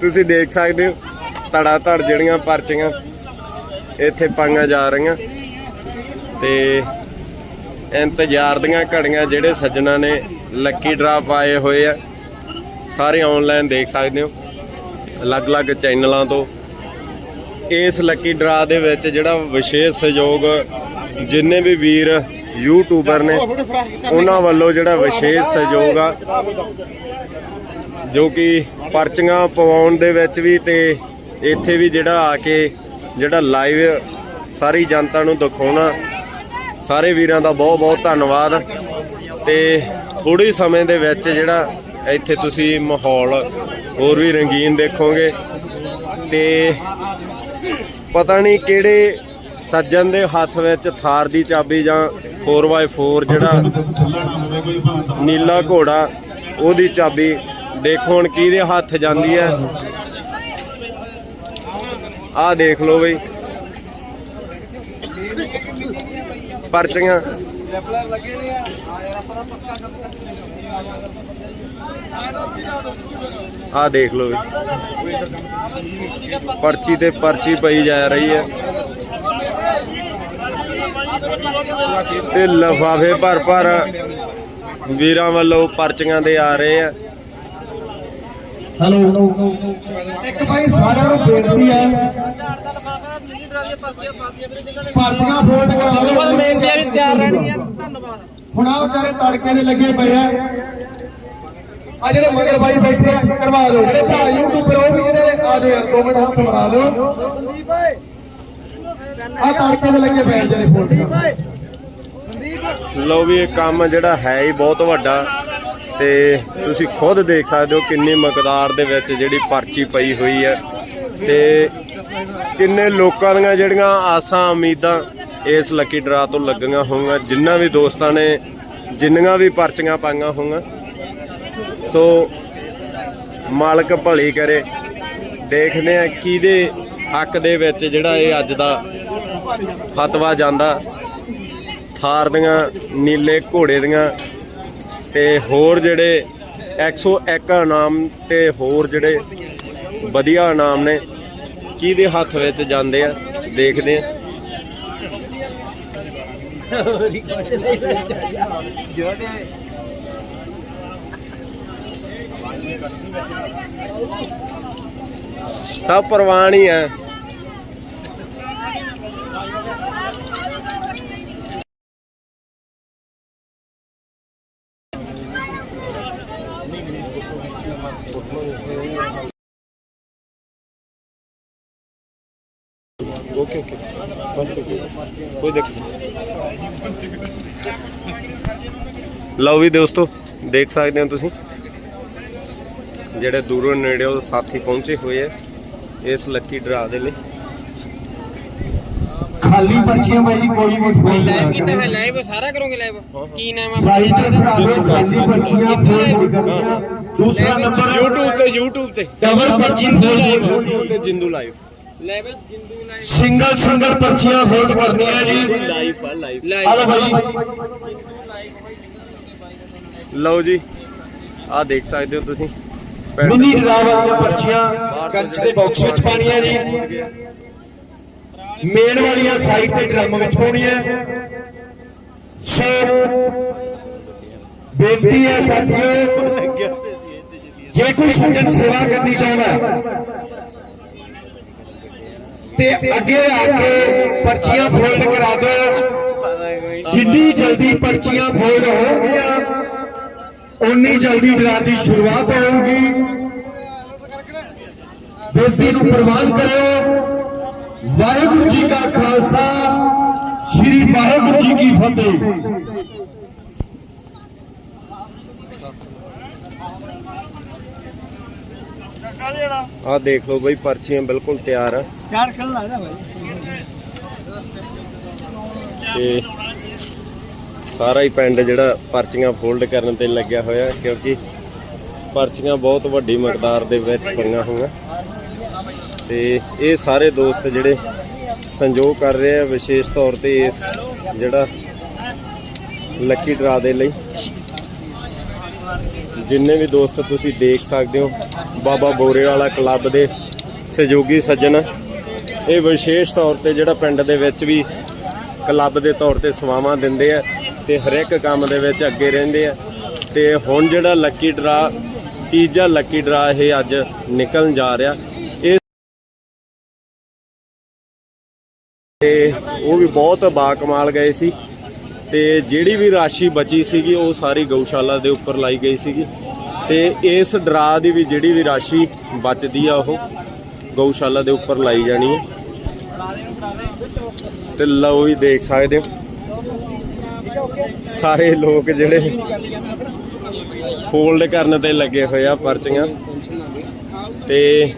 ਤੁਸੀਂ ਦੇਖ ਸਕਦੇ ਹੋ ਧੜਾ ਧੜ ਜਿਹੜੀਆਂ ਪਰਚੀਆਂ ਇੱਥੇ ਪਾਈਆਂ ਜਾ ਰਹੀਆਂ। ਤੇ ਇੰਤਜ਼ਾਰ ਦੀਆਂ ਘੜੀਆਂ ਜਿਹੜੇ ਸੱਜਣਾ ਨੇ ਲੱਕੀ ਡਰਾ ਪਾਏ ਹੋਏ ਆ, ਸਾਰੇ ਆਨਲਾਈਨ ਦੇਖ ਸਕਦੇ ਹੋ, ਅਲੱਗ-ਅਲੱਗ ਚੈਨਲਾਂ ਤੋਂ। ਇਸ ਲੱਕੀ ਡਰਾ ਦੇ ਵਿੱਚ ਜਿਹੜਾ ਵਿਸ਼ੇਸ਼ ਸਹਿਯੋਗ ਜਿੰਨੇ ਵੀ ਵੀਰ ਯੂਟਿਊਬਰ ਨੇ, ਉਹਨਾਂ ਵੱਲੋਂ ਜਿਹੜਾ ਵਿਸ਼ੇਸ਼ ਸਹਿਯੋਗ ਆ ਜੋ ਕਿ ਪਰਚੀਆਂ ਪਵਾਉਣ ਦੇ ਵਿੱਚ ਵੀ ਤੇ ਇੱਥੇ ਵੀ ਜਿਹੜਾ ਆ ਕੇ ਜਿਹੜਾ ਲਾਈਵ ਸਾਰੀ ਜਨਤਾ ਨੂੰ ਦਿਖਾਉਣਾ ਸਾਰੇ ਵੀਰਾਂ ਦਾ ਬਹੁਤ ਬਹੁਤ ਧੰਨਵਾਦ। ਤੇ ਥੋੜੇ ਸਮੇਂ ਦੇ ਵਿੱਚ ਜਿਹੜਾ ਇੱਥੇ ਤੁਸੀਂ ਮਾਹੌਲ ਹੋਰ ਵੀ ਰੰਗੀਨ ਦੇਖੋਗੇ। ਤੇ ਪਤਾ ਨਹੀਂ ਕਿਹੜੇ ਸੱਜਣ ਦੇ ਹੱਥ ਵਿੱਚ ਥਾਰ ਦੀ ਚਾਬੀ ਜਾਂ 4x4 ਜਿਹੜਾ ਨੀਲਾ ਘੋੜਾ ਉਹਦੀ ਚਾਬੀ ਦੇਖੋ ਹੁਣ ਕਿਹਦੇ ਹੱਥ ਜਾਂਦੀ ਹੈ। ਆਹ ਦੇਖ ਲਓ ਬਈ। ਪਰਚੀਆਂ। ਆਹ ਦੇਖ ਲਓ ਬਈ। ਪਰਚੀ ਤੇ ਪਰਚੀ ਪਈ ਜਾ ਰਹੀ ਹੈ। ਤੇ ਲਫਾਫੇ ਭਰ ਭਰ ਵੀਰਾਂ ਵੱਲੋਂ ਪਰਚੀਆਂ ਦੇ ਆ ਰਹੇ ਆ ਹੈਲੋ। ਇੱਕ ਭਾਈ ਸਾਰਿਆਂ ਨੂੰ ਬੇਨਤੀ ਹੈ ਪਰਚੀਆਂ ਫੋਲਡ ਕਰਾ ਦਿਓ ਬੇਨਤੀ ਵੀ ਤਿਆਰ ਰਹਿਣੀ ਹੈ ਧੰਨਵਾਦ। ਹੁਣ ਆ ਵਿਚਾਰੇ ਤੜਕੇ ਦੇ ਲੱਗੇ ਪਏ ਆ। ਆ ਜਿਹੜੇ ਮਗਰ ਬਾਈ ਬੈਠੇ ਆ ਕਰਵਾ ਦਿਓ। ਜਿਹੜੇ ਭਰਾ ਯੂਟਿਊਬਰ ਉਹ ਵੀ ਜਿਹੜੇ ਆ ਜਾਓ ਯਾਰ 2 ਮਿੰਟ ਹੱਥ ਮਰਾ ਦਿਓ। ਸੰਦੀਪ ਆ ਤੜਕੇ ਦੇ ਲੱਗੇ ਪਏ ਜਿਹੜੇ ਫੋਲਡ ਲਓ ਵੀ ਇਹ ਕੰਮ ਜਿਹੜਾ ਹੈ ਹੀ ਬਹੁਤ ਵੱਡਾ। ਤੇ ਤੁਸੀਂ ਖੁਦ ਦੇਖ ਸਕਦੇ ਹੋ ਕਿੰਨੀ ਮਕਦਾਰ ਦੇ ਵਿੱਚ ਜਿਹੜੀ ਪਰਚੀ ਪਈ ਹੋਈ ਹੈ। ਤੇ ਕਿੰਨੇ ਲੋਕਾਂ ਦੀਆਂ ਜਿਹੜੀਆਂ ਆਸਾਂ, ਉਮੀਦਾਂ ਇਸ ਲੱਕੀ ਡਰਾ ਤੋਂ ਲੱਗੀਆਂ ਹੋਣਗੀਆਂ ਜਿੰਨਾ ਵੀ ਦੋਸਤਾਂ ਨੇ ਜਿੰਨੀਆਂ ਵੀ ਪਰਚੀਆਂ ਪਾਈਆਂ ਹੋਣਗੀਆਂ ਸੋ ਮਾਲਕ ਭਲੀ ਕਰੇ। ਦੇਖਦੇ ਆ ਕਿਹਦੇ ਹੱਕ ਦੇ ਵਿੱਚ ਜਿਹੜਾ ਇਹ ਅੱਜ ਦਾ ਫਤਵਾ ਜਾਂਦਾ। ਥਾਰ ਦੀਆਂ, ਨੀਲੇ ਘੋੜੇ ਦੀਆਂ ਤੇ ਹੋਰ ਜਿਹੜੇ 101 ਇਨਾਮ ਤੇ ਹੋਰ ਜਿਹੜੇ ਵਧੀਆ ਇਨਾਮ ਨੇ, ਕਿਹਦੇ ਹੱਥ ਵਿੱਚ ਜਾਂਦੇ ਆ, ਦੇਖਦੇ ਆ। ਸਭ ਪ੍ਰਵਾਨ ਹੀ ਹੈ ਓਕੇ ਓਕੇ ਬਸ ਠੀਕ ਹੈ। ਕੋਈ ਦਿੱਕਤ ਲਓ ਵੀ ਦੋਸਤੋ ਦੇਖ ਸਕਦੇ ਹੋ ਤੁਸੀਂ ਜਿਹੜੇ ਦੂਰੋਂ ਨੇੜਿਓਂ ਸਾਥੀ ਪਹੁੰਚੇ ਹੋਏ ਆ ਇਸ ਲੱਕੀ ਡਰਾ ਦੇ ਲਈ ਖਾਲੀ ਪਰਚੀਆਂ ਬਾਈ ਜੀ ਕੋਈ ਵੀ ਫੋਲਡ ਨਾ ਲਾਈਵ ਕੀਤਾ ਹੈ ਕਰੋ ਲਾਈਵ ਸਾਰਾ ਕਰੋਗੇ ਲਾਈਵ ਕੀ ਨਾਮ ਆ ਸਾਈਡ ਤੇ ਫੜਾ ਦਿਓ ਖਾਲੀ ਪਰਚੀਆਂ ਫੋਲਡ ਕਰਨੀਆਂ। ਦੂਸਰਾ ਨੰਬਰ YouTube ਤੇ YouTube ਤੇ। ਡਬਲ ਪਰਚੀ YouTube ਤੇ Jindu live. Level Jindu live. Single single ਪਰਚੀਆਂ ਫੋਲਡ ਕਰਨੀਆਂ ਜੀ। ਲਾਈਵ ਆ ਲਾਈਵ ਆ ਲਓ ਬਾਈ ਲਓ ਜੀ ਆਹ ਦੇਖ ਸਕਦੇ ਹੋ ਤੁਸੀਂ। ਮਿੰਨੀ ਡਰਾ ਵਾਲੀਆਂ ਪਰਚੀਆਂ ਕੱਚ ਦੇ ਬਾਕਸ ਵਿੱਚ ਪਾਣੀਆਂ ਜੀ। ਮੇਨ ਵਾਲੀਆਂ ਸਾਈਡ ਤੇ ਡਰਮ ਵਿੱਚ ਪਾਉਣੀ ਹੈ ਸੋ, ਬੇਨਤੀ ਹੈ ਸਾਥੀਓ, ਜੇ ਕੋਈ ਸੱਜਣ ਸੇਵਾ ਕਰਨੀ ਚਾਹੁੰਦਾ ਤੇ ਅੱਗੇ ਆ ਕੇ ਪਰਚੀਆਂ ਫੋਲਡ ਕਰਾ ਦਿਓ। ਜਿੰਨੀ ਜਲਦੀ ਪਰਚੀਆਂ ਫੋਲਡ ਹੋਣਗੀਆਂ ਉਨੀ ਜਲਦੀ ਡਰਾ ਦੀ ਸ਼ੁਰੂਆਤ ਹੋਊਗੀ। ਬੇਨਤੀ ਨੂੰ ਪ੍ਰਵਾਨ ਕਰਿਓ। ਵਾਹਿਗੁਰੂ ਜੀ ਕਾ ਖਾਲਸਾ ਸ੍ਰੀ ਵਾਹਿਗੁਰੂ ਜੀ ਕੀ ਫਤਿਹ। ਆਹ ਦੇਖ ਲਓ ਬਈ ਪਰਚੀਆਂ ਬਿਲਕੁਲ ਤਿਆਰ ਆ। ਯਾਰ ਖਲ ਲਾ ਭਾਈ ਤੇ ਸਾਰਾ ਹੀ ਪਿੰਡ ਜਿਹੜਾ ਪਰਚੀਆਂ ਫੋਲਡ ਕਰਨ ਤੇ ਲੱਗਿਆ ਹੋਇਆ ਕਿਉਂਕਿ ਪਰਚੀਆਂ ਬਹੁਤ ਵੱਡੀ ਮਕਦਾਰ ਦੇ ਵਿੱਚ ਪਈਆਂ ਹੋਈਆਂ। ਤੇ ਇਹ ਸਾਰੇ ਦੋਸਤ ਜਿਹੜੇ ਸੰਜੋਗ ਕਰ ਰਹੇ ਆ, ਵਿਸ਼ੇਸ਼ ਤੌਰ ਤੇ ਇਸ ਜਿਹੜਾ ਲੱਕੀ ਡਰਾ ਦੇ ਲਈ। ਜਿੰਨੇ ਵੀ ਦੋਸਤ ਤੁਸੀਂ ਦੇਖ ਸਕਦੇ ਹੋ, ਬਾਬਾ ਬੋਰੇ ਵਾਲਾ ਕਲੱਬ ਦੇ ਸਹਿਯੋਗੀ ਸੱਜਣ, ਇਹ ਵਿਸ਼ੇਸ਼ ਤੌਰ ਤੇ ਜਿਹੜਾ ਪਿੰਡ ਦੇ ਵਿੱਚ ਵੀ ਕਲੱਬ ਦੇ ਤੌਰ ਤੇ ਸੇਵਾਵਾਂ ਦਿੰਦੇ ਆ ਤੇ ਹਰ ਇੱਕ ਕੰਮ ਦੇ ਵਿੱਚ ਅੱਗੇ ਰਹਿੰਦੇ ਆ। ਤੇ ਹੁਣ ਜਿਹੜਾ ਲੱਕੀ ਡਰਾ ਤੀਜਾ ਲੱਕੀ ਡਰਾ ਇਹ ਅੱਜ ਨਿਕਲਣ ਜਾ ਰਿਹਾ। ਉਹ ਵੀ ਬਹੁਤ ਬਾਕਮਾਲ ਗਏ ਸੀ ਤੇ ਜਿਹੜੀ ਵੀ ਰਾਸ਼ੀ ਬਚੀ ਸੀਗੀ, ਉਹ ਸਾਰੀ ਗਊਸ਼ਾਲਾ ਦੇ ਉੱਪਰ ਲਾਈ ਗਈ ਸੀਗੀ। ਤੇ ਇਸ ਡਰਾ ਦੀ ਵੀ ਜਿਹੜੀ ਵੀ ਰਾਸ਼ੀ ਬਚਦੀ ਆ, ਉਹ ਗਊਸ਼ਾਲਾ ਦੇ ਉੱਪਰ ਲਾਈ ਜਾਣੀ ਹੈ ਤੇ ਲਓ ਵੀ ਦੇਖ ਸਕਦੇ ਹੋ। ਸਾਰੇ ਲੋਕ ਜਿਹੜੇ ਫੋਲਡ ਕਰਨ ਤੇ ਲੱਗੇ ਹੋਏ ਆ ਪਰਚੀਆਂ। ਤੇ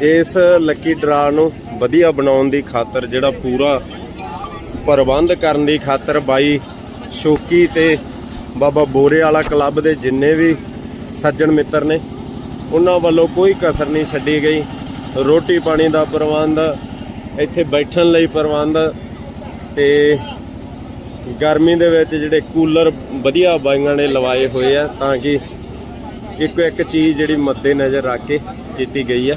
ਇਸ ਲੱਕੀ ਡਰਾ ਨੂੰ ਵਧੀਆ ਬਣਾਉਣ ਦੀ ਖਾਤਰ ਜਿਹੜਾ ਪੂਰਾ ਪ੍ਰਬੰਧ ਕਰਨ ਦੀ ਖਾਤਰ ਬਾਈ ਸ਼ੋਕੀ ਤੇ ਬਾਬਾ ਬੋਰੇ ਵਾਲਾ ਕਲੱਬ ਦੇ ਜਿੰਨੇ ਵੀ ਸੱਜਣ ਮਿੱਤਰ ਨੇ, ਉਹਨਾਂ ਵੱਲੋਂ ਕੋਈ ਕਸਰ ਨਹੀਂ ਛੱਡੀ ਗਈ। ਰੋਟੀ ਪਾਣੀ ਦਾ ਪ੍ਰਬੰਧ, ਇੱਥੇ ਬੈਠਣ ਲਈ ਪ੍ਰਬੰਧ ਤੇ ਗਰਮੀ ਦੇ ਵਿੱਚ ਜਿਹੜੇ ਕੂਲਰ ਵਧੀਆ ਬਾਈਆਂ ਨੇ ਲਵਾਏ ਹੋਏ ਆ ਤਾਂ ਕਿ ਇੱਕੋ ਇੱਕ ਚੀਜ਼ ਜਿਹੜੀ ਮੱਦੇ ਨਜ਼ਰ ਰੱਖ ਕੇ ਕੀਤੀ ਗਈ ਆ।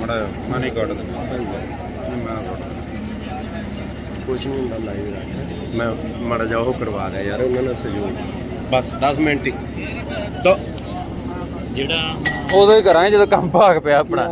ਮੜਾ ਕੱਢ ਦੇ ਮੈਂ ਨਹੀਂ ਹੁੰਦਾ ਲਾਈਵ ਰੱਖ ਮੈਂ ਮੜਾ ਜਾ ਉਹ ਕਰਵਾ ਰਿਹਾ ਯਾਰ ਉਹਨਾਂ ਨਾਲ ਸਹਿਯੋਗ। ਬਸ 10 ਮਿੰਟ ਹੀ। ਤਾਂ ਉਦੋਂ ਹੀ ਕਰਾਂਗੇ ਜਦੋਂ ਕੰਮ ਭਾਗ ਪਿਆ ਆਪਣਾ।